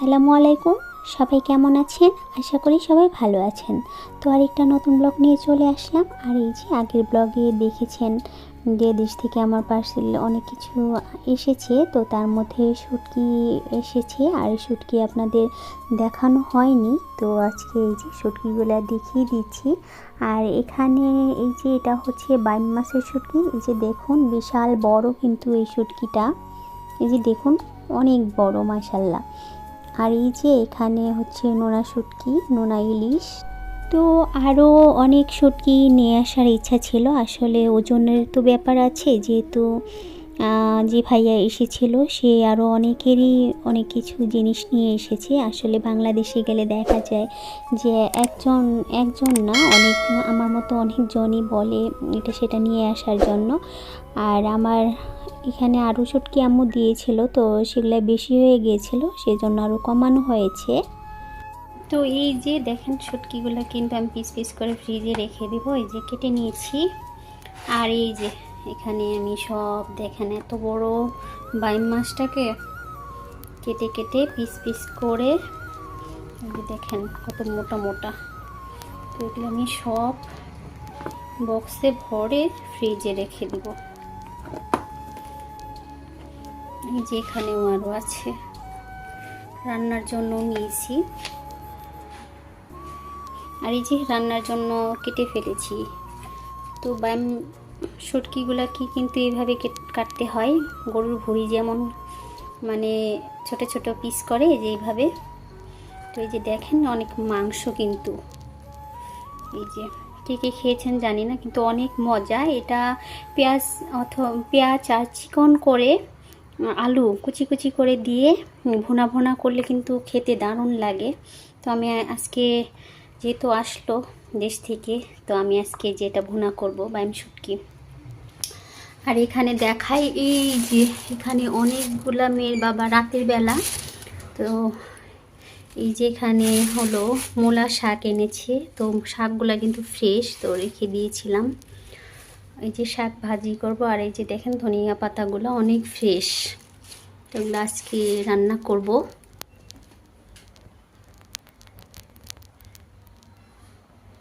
আসসালামু আলাইকুম। সবাই কেমন আছেন? আশা করি সবাই ভালো আছেন। তো আর একটা নতুন ব্লগ নিয়ে চলে আসলাম। আর এই যে আগের ব্লগে দেখেছেন যে দেশ থেকে আমার পার্সেল অনেক কিছু এসেছে, তো তার মধ্যে শুটকি এসেছে। আর শুটকি আপনাদের দেখানো হয়নি। তো আজকে এই যে শুটকিগুলো দেখিয়ে দিচ্ছি। আর এখানে এই যে এটা হচ্ছে বাইম মাছের শুটকি। এই যে দেখুন, বিশাল বড় কিন্তু এই শুটকিটা। এই যে দেখুন, অনেক বড় মাসাল্লাহ আর এই যে এখানে হচ্ছে নোনা শুটকি, নোনা ইলিশ। তো আরও অনেক শুটকি নিয়ে আসার ইচ্ছা ছিল। আসলে ওজনের তো ব্যাপার আছে, যেহেতু যে ভাইয়া এসেছিল, সে আরও অনেকেরই অনেক কিছু জিনিস নিয়ে এসেছে। আসলে বাংলাদেশে গেলে দেখা যায় যে একজন একজন না, অনেক, আমার মতো অনেকজনই বলে এটা সেটা নিয়ে আসার জন্য। আর আমার এখানে আরও শুটকি আম্মু দিয়েছিল, তো সেগুলো বেশি হয়ে গিয়েছিল, সেজন্য আরও কমানো হয়েছে। তো এই যে দেখেন শুটকিগুলো কিন্তু আমি পিস পিস করে ফ্রিজে রেখে দেবো, এই যে কেটে নিয়েছি। আর এই যে এখানে আমি সব দেখেন এত বড় বাইম মাছটাকে কেটে কেটে পিস পিস করে দেখেন কত মোটা মোটা। তো এগুলো আমি সব বক্সে ভরে ফ্রিজে রেখে দেবো। এই যে এখানেও আরও আছে রান্নার জন্য নিয়েছি। আর এই যে রান্নার জন্য কেটে ফেলেছি। তো ব্যায়াম কি কিন্তু এইভাবে কাটতে হয়? গরুর ভুঁড়ি যেমন মানে ছোট ছোট পিস করে এই যে এইভাবে। তো এই যে দেখেন অনেক মাংস কিন্তু। এই যে কে কে খেয়েছেন জানি না, কিন্তু অনেক মজা। এটা পেঁয়াজ অথবা পেঁয়াজ আর চিকন করে আলু কুচি কুচি করে দিয়ে ভুনা ভুনা করলে কিন্তু খেতে দারুণ লাগে। তো আমি আজকে যেহেতু আসলো দেশ থেকে, তো আমি আজকে যেটা ভুনা করব বাইম শুটকি। আর এখানে দেখাই এই যে এখানে অনেকগুলা মেয়ের বাবা রাতের বেলা, তো এই যে এখানে হলো মূলা শাক এনেছে, তো শাকগুলা কিন্তু ফ্রেশ তো রেখে দিয়েছিলাম। এই যে শাক ভাজি করব আর এই যে দেখেন ধনিয়া পাতাগুলো অনেক ফ্রেশ তো আজকে রান্না করব।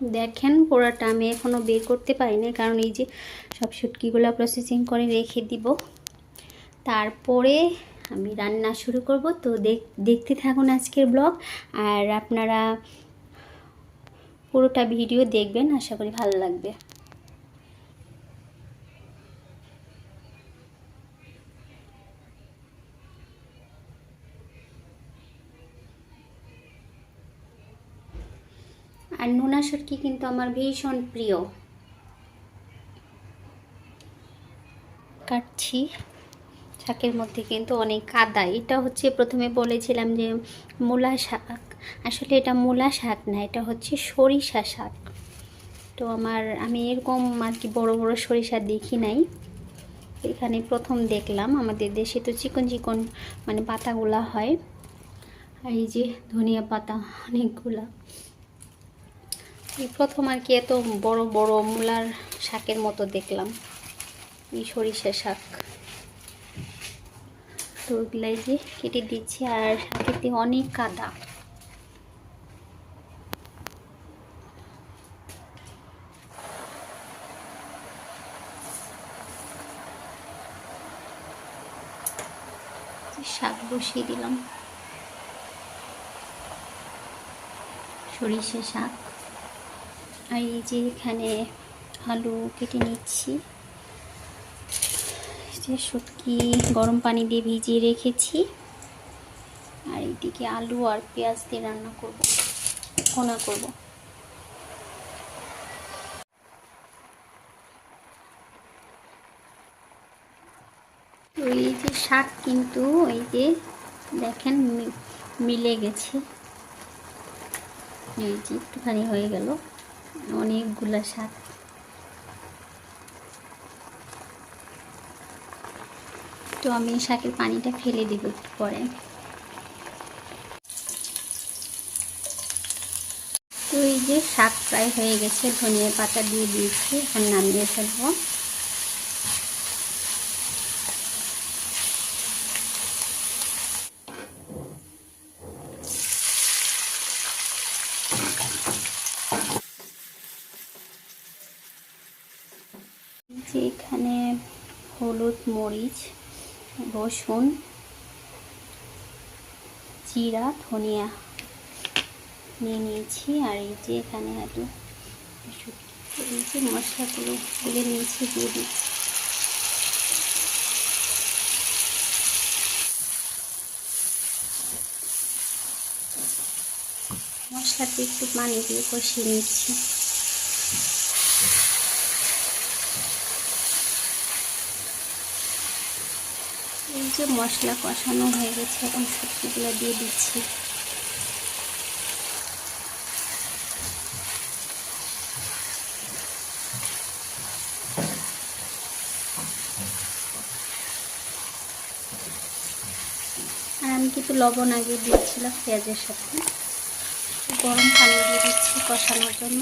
দেখেন পোড়াটা আমি এখনও বের করতে পারিনি, কারণ এই যে সব শুটকিগুলো প্রসেসিং করে রেখে দিব। তারপরে আমি রান্না শুরু করব। তো দেখ- দেখতে থাকুন আজকের ব্লগ। আর আপনারা পুরোটা ভিডিও দেখবেন, আশা করি ভালো লাগবে। আর নোনা শুটকি কিন্তু আমার ভীষণ প্রিয়। কাটছি। শাকের মধ্যে কিন্তু অনেক কাদা এটা হচ্ছে প্রথমে বলেছিলাম যে মূলা শাক। আসলে এটা মূলা শাক না, এটা হচ্ছে সরিষা শাক। তো আমার, আমি এরকম আর কি বড়ো বড়ো সরিষা দেখি নাই। এখানে প্রথম দেখলাম। আমাদের দেশে তো চিকন চিকন মানে পাতাগুলা হয়। আর এই যে ধনিয়া পাতা, অনেকগুলা। প্রথম আর কি এত বড় বড় মূলার শাকের মতো দেখলাম। এই সরিষা শাক। তো ওগুলাই যে কেটে দিচ্ছি আর শাকেতে অনেক কাদা। শাক বসিয়ে দিলাম। সরিষা শাক। আর এই যে এখানে আলু কেটে নিচ্ছি। যে শুটকি গরম পানি দিয়ে ভিজিয়ে রেখেছি। আর এইদিকে আলু আর পেঁয়াজ দিয়ে রান্না করব কোনা করব। এই যে শাক কিন্তু এই যে দেখেন মিলে গেছে। এই যে একটুখানি হয়ে গেল। অনেকগুলা শাক। তো আমি শাকের পানিটা ফেলে দেব একটু পরে। তো এই যে শাক প্রায় হয়ে গেছে, ধনিয়া পাতা দিয়ে দিয়েছি, এখন নামিয়ে ফেলব যে এখানে হলুদ মরিচ, রসুন, জিরা, ধনিয়া নিয়ে নিয়েছি। আর এই যে এখানে একটু এই যে মশলাগুলো তুলে নিয়েছি, দিয়ে দিচ্ছি। একটু পানি দিয়ে কষিয়ে নিচ্ছি এই যে মশলা কষানো হয়ে গেছে, এখন সবজিগুলো দিয়ে দিচ্ছি। আর আমি কিন্তু লবণ আগে দিয়েছিলাম পেঁয়াজের সাথে। গরম পানি দিয়ে দিচ্ছি কষানোর জন্য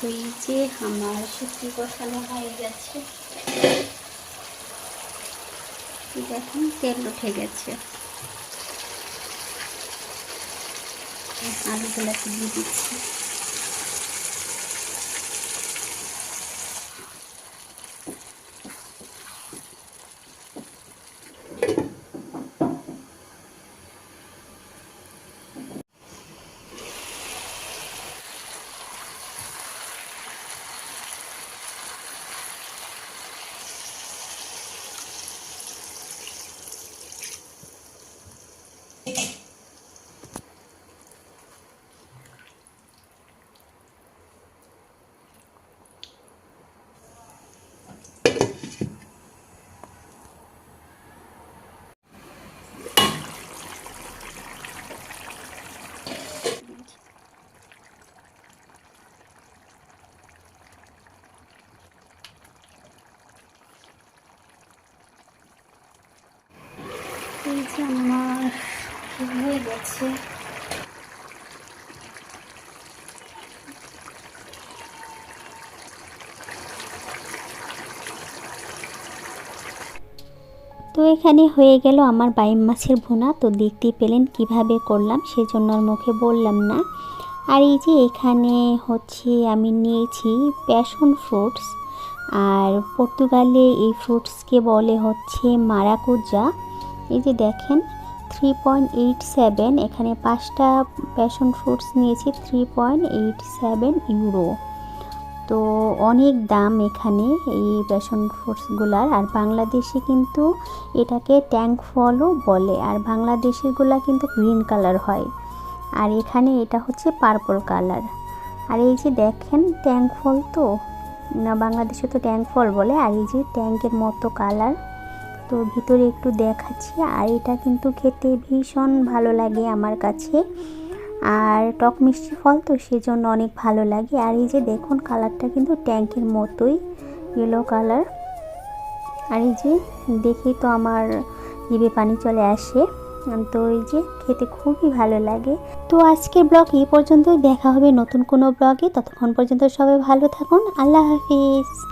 তো এই যে আমার সবজি কষানো হয়ে গেছে। দেখুন তেল উঠে গেছে। আলুগুলোকে দিয়ে দিচ্ছি এই যে আমার তো এখানে হয়ে গেল আমার বাইম মাছের ভুনা। তো দেখতে পেলেন কীভাবে করলাম, সেজন্য আর মুখে বললাম না। আর এই যে এখানে হচ্ছে আমি নিয়েছি প্যাশন ফ্রুটস, আর পর্তুগালে এই ফ্রুটসকে বলে হচ্ছে মারাকুজা। এই যে দেখেন থ্রি পয়েন্ট এইট সেভেন, এখানে পাঁচটা প্যাশন ফ্রুটস নিয়েছি, three point eight seven euro. তো অনেক দাম এখানে এই প্যাশন ফ্রুটসগুলার আর বাংলাদেশে কিন্তু এটাকে ট্যাঙ্ক ফলও বলে, আর বাংলাদেশেরগুলা কিন্তু গ্রিন কালার হয়। আর এখানে এটা হচ্ছে পার্পল কালার আর এই যে দেখেন ট্যাঙ্ক ফল তো, না বাংলাদেশে তো ট্যাঙ্ক ফল বলে, আর এই যে ট্যাঙ্কের মতো কালার তো ভিতরে একটু দেখাচ্ছি। আর এটা কিন্তু খেতে ভীষণ ভালো লাগে আমার কাছে। আর টক মিষ্টি ফল তো সেজন্য অনেক ভালো লাগে। আর এই যে দেখুন, কালারটা কিন্তু ট্যাঙ্কের মতোই ইয়েলো কালার আর এই যে দেখি তো আমার জিভে পানি চলে আসে। তো এই যে খেতে খুবই ভালো লাগে। তো আজকের ব্লগ এই পর্যন্তই। দেখা হবে নতুন কোনো ব্লগে। ততক্ষণ পর্যন্ত সবাই ভালো থাকুন। আল্লাহ হাফিজ।